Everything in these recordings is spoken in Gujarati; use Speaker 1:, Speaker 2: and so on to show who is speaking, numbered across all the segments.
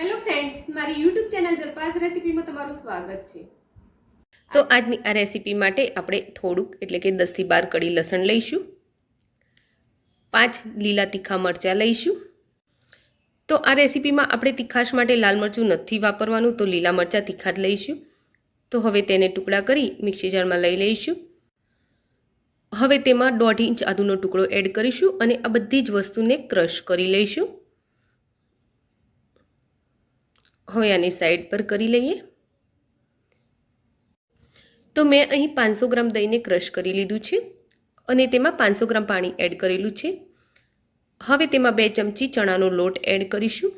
Speaker 1: હેલો ફ્રેન્ડ્સ મારી યુટ્યુબ ચેનલ જલપાસ રેસિપીમાં તમારું સ્વાગત છે.
Speaker 2: તો આજની આ રેસીપી માટે આપણે થોડુંક, એટલે કે દસથી બાર કડી લસણ લઈશું. પાંચ લીલા તીખા મરચાં લઈશું. તો આ રેસીપીમાં આપણે તીખાશ માટે લાલ મરચું નથી વાપરવાનું, તો લીલા મરચાં તીખા જ લઈશું. તો હવે તેને ટુકડા કરી મિક્સી જારમાં લઈ લઈશું. હવે તેમાં દોઢ ઇંચ આદુનો ટુકડો એડ કરીશું અને આ બધી જ વસ્તુને ક્રશ કરી લઈશું. હવે આની સાઈડ પર કરી લઈએ. તો મેં અહીં પાંચસો ગ્રામ દહીંને ક્રશ કરી લીધું છે અને તેમાં પાંચસો ગ્રામ પાણી એડ કરેલું છે. હવે તેમાં બે ચમચી ચણાનો લોટ એડ કરીશું.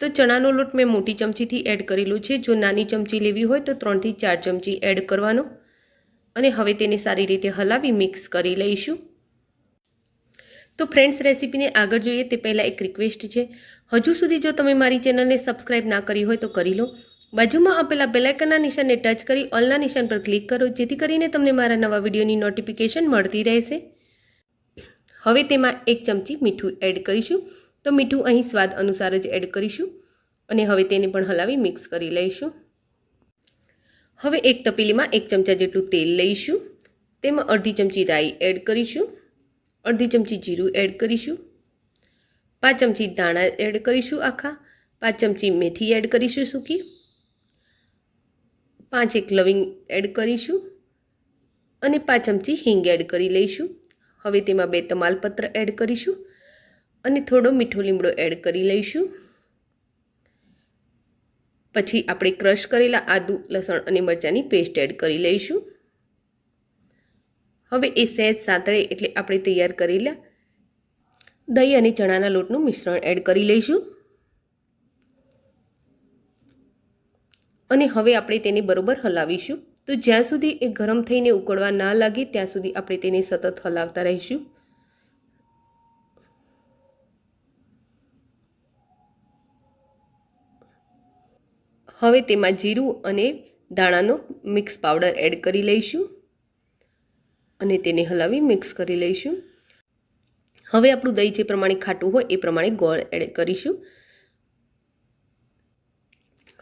Speaker 2: તો ચણાનો લોટ મેં મોટી ચમચીથી એડ કરેલું છે. જો નાની ચમચી લેવી હોય તો ત્રણથી ચાર ચમચી એડ કરવાનો. અને હવે તેને સારી રીતે હલાવી મિક્સ કરી લઈશું. તો ફ્રેન્ડ્સ રેસીપીને આગળ જોઈએ તે પહેલાં એક રિક્વેસ્ટ છે. હજુ સુધી જો તમે મારી ચેનલને સબસ્ક્રાઇબ ના કરી હોય તો કરી લો. બાજુમાં આપેલા બેલાઇકનના નિશાનને ટચ કરી ઓલના નિશાન પર ક્લિક કરો, જેથી કરીને તમને મારા નવા વિડીયોની નોટિફિકેશન મળતી રહેશે. હવે તેમાં એક ચમચી મીઠું એડ કરીશું. તો મીઠું અહીં સ્વાદ અનુસાર જ એડ કરીશું અને હવે તેને પણ હલાવી મિક્સ કરી લઈશું. હવે એક તપેલીમાં એક ચમચા જેટલું તેલ લઈશું. તેમાં અડધી ચમચી રાઈ એડ કરીશું. અડધી ચમચી જીરું એડ કરીશું. પાંચ ચમચી દાણા એડ કરીશું આખા. પાંચ ચમચી મેથી એડ કરીશું સૂકી. પાંચ એક લવિંગ એડ કરીશું. અને પાંચ ચમચી હિંગ એડ કરી લઈશું. હવે તેમાં બે તમાલપત્ર એડ કરીશું. અને થોડો મીઠો લીમડો એડ કરી લઈશું. પછી આપણે ક્રશ કરેલા આદુ, લસણ અને મરચાંની પેસ્ટ એડ કરી લઈશું. હવે એ સહેજ સાંતળે એટલે આપણે તૈયાર કરેલા દહીં અને ચણાના લોટનું મિશ્રણ એડ કરી લઈશું. અને હવે આપણે તેને બરોબર હલાવીશું. તો જ્યાં સુધી એ ગરમ થઈને ઉકળવા ના લાગે, ત્યાં સુધી આપણે તેને સતત હલાવતા રહીશું. હવે તેમાં જીરું અને દાણાનો મિક્સ પાવડર એડ કરી લઈશું. અને તેને હલાવી મિક્સ કરી લઈશું. હવે આપણું દહીં જે પ્રમાણે ખાટું હોય એ પ્રમાણે ગોળ એડ કરીશું.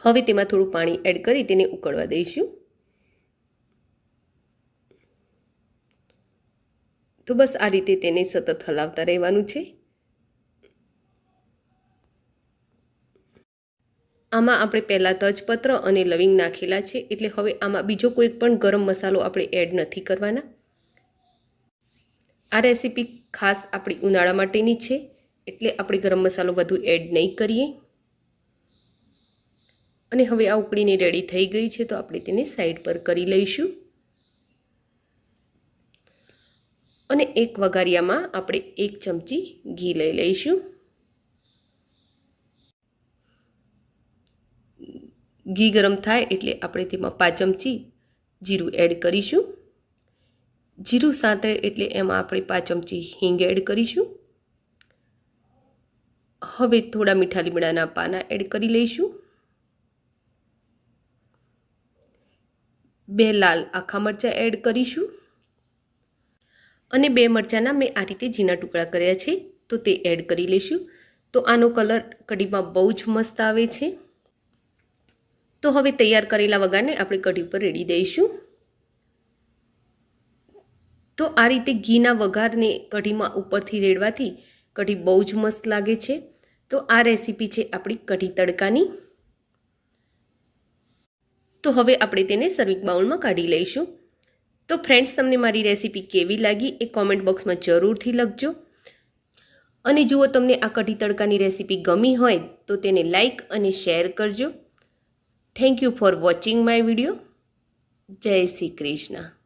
Speaker 2: હવે તેમાં થોડું પાણી એડ કરી તેને ઉકળવા દઈશું. તો બસ આ રીતે તેને સતત હલાવતા રહેવાનું છે. આમાં આપણે પહેલાં તજપત્ર અને લવિંગ નાખેલા છે, એટલે હવે આમાં બીજો કોઈ પણ ગરમ મસાલો આપણે એડ નથી કરવાના. આ રેસીપી ખાસ આપણી ઉનાળા માટેની છે, એટલે આપણે ગરમ મસાલો વધુ એડ નહીં કરીએ. અને હવે આ ઉકળીને રેડી થઈ ગઈ છે, તો આપણે તેને સાઈડ પર કરી લઈશું. અને એક વઘારિયામાં આપણે એક ચમચી ઘી લઈ લઈશું. ઘી ગરમ થાય એટલે આપણે તેમાં પાંચ ચમચી જીરું એડ કરીશું. જીરું સાંતળે એટલે એમાં આપણે પાંચ ચમચી હિંગ એડ કરીશું. હવે થોડા મીઠા લીમડાના પાના એડ કરી લઈશું. બે લાલ આખા મરચાં એડ કરીશું. અને બે મરચાંના મેં આ રીતે ઝીણા ટુકડા કર્યા છે, તો તે એડ કરી લઈશું. તો આનો કલર કઢીમાં બહુ જ મસ્ત આવે છે. તો હવે તૈયાર કરેલા વઘારને આપણે કઢી પર રેડી દઈશું. તો આ રીતે ઘીના વઘારને કઢીમાં ઉપરથી રેડવાથી કઢી બહુ જ મસ્ત લાગે છે. તો આ રેસીપી છે આપણી કઢી તડકાની. તો હવે આપણે તેને સર્વિંગ બાઉલમાં કાઢી લઈશું. તો ફ્રેન્ડ્સ તમને મારી રેસીપી કેવી લાગી એ કોમેન્ટ બોક્સમાં જરૂરથી લખજો. અને જુઓ તમને આ કઢી તડકાની રેસીપી ગમી હોય તો તેને લાઈક અને શેર કરજો. Thank you for watching my video જય શ્રી કૃષ્ણ.